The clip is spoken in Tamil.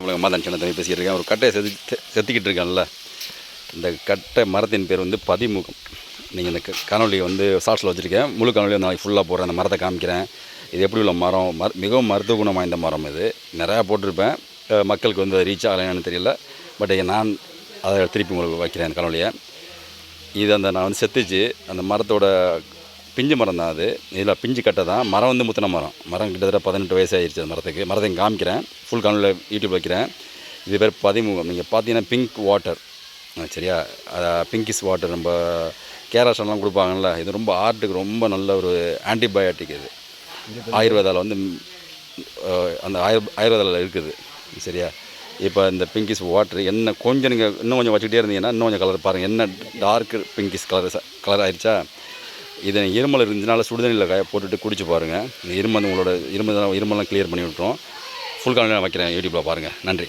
உங்களுக்கு அம்மா தான் சின்ன தம்பி பேசிகிட்டு இருக்கேன். ஒரு கட்டையை செது செத்துக்கிட்டு இருக்கேன்ல. இந்த கட்டை மரத்தின் பேர் வந்து பதிமுகம். நீங்கள் இந்த காணொலியை வந்து ஷார்ட்ஸில் வச்சுருக்கேன். முழு காணொலியை நாளைக்கு ஃபுல்லாக போடுறேன். அந்த மரத்தை காமிக்கிறேன். இது எப்படி உள்ள மரம்? மர மிகவும் மருத்துவ குணம் வாய்ந்த மரம் இது. நிறையா போட்டிருப்பேன். மக்களுக்கு வந்து ரீச் ஆகலைன்னு தெரியல. பட் நான் அதை திருப்பி உங்களுக்கு வைக்கிறேன் அந்த காணொலியை இது அந்த நான் வந்து செத்துச்சு. அந்த மரத்தோட பிஞ்சு மரம் தான் அது. இதில் பிஞ்சு கட்டை தான். மரம் வந்து முத்தின மரம். மரம் கிட்டத்தட்ட பதினெட்டு வயசு ஆயிடுச்சு அந்த மரத்துக்கு. மரத்தை காமிக்கிறேன். ஃபுல் கானில் யூடியூப் வைக்கிறேன். இது பேர் பதிமுகம். நீங்கள் பார்த்தீங்கன்னா பிங்க் வாட்டர் சரியா? பிங்கிஸ் வாட்டர் நம்ம கேரளாஸ்லாம் கொடுப்பாங்கல்ல. இது ரொம்ப ஆர்ட்டுக்கு ரொம்ப நல்ல ஒரு ஆன்டிபயோட்டிக் இது. ஆயுர்வேதாவில் வந்து அந்த ஆயுர் ஆயுர்வேதாவில் இருக்குது. சரியா? இப்போ இந்த பிங்கிஸ் வாட்டர் என்ன கொஞ்சம் நீங்கள் இன்னும் கொஞ்சம் வச்சுக்கிட்டே இருந்தீங்கன்னா இன்னும் கொஞ்சம் கலர் பாருங்கள் என்ன டார்க் பிங்கிஸ் கலர் கலர் ஆயிடுச்சா இதை இருமல் இருந்தனால சுடுதண்ணியில் காய போட்டுட்டு குடிச்சு பாருங்கள் இந்த இருமல் உங்களோட இருமல் இருமல்லாம் கிளியர் பண்ணி விட்டுரும். ஃபுல் காலையில் வைக்கிறேன் யூடியூப்பில் பாருங்கள் நன்றி.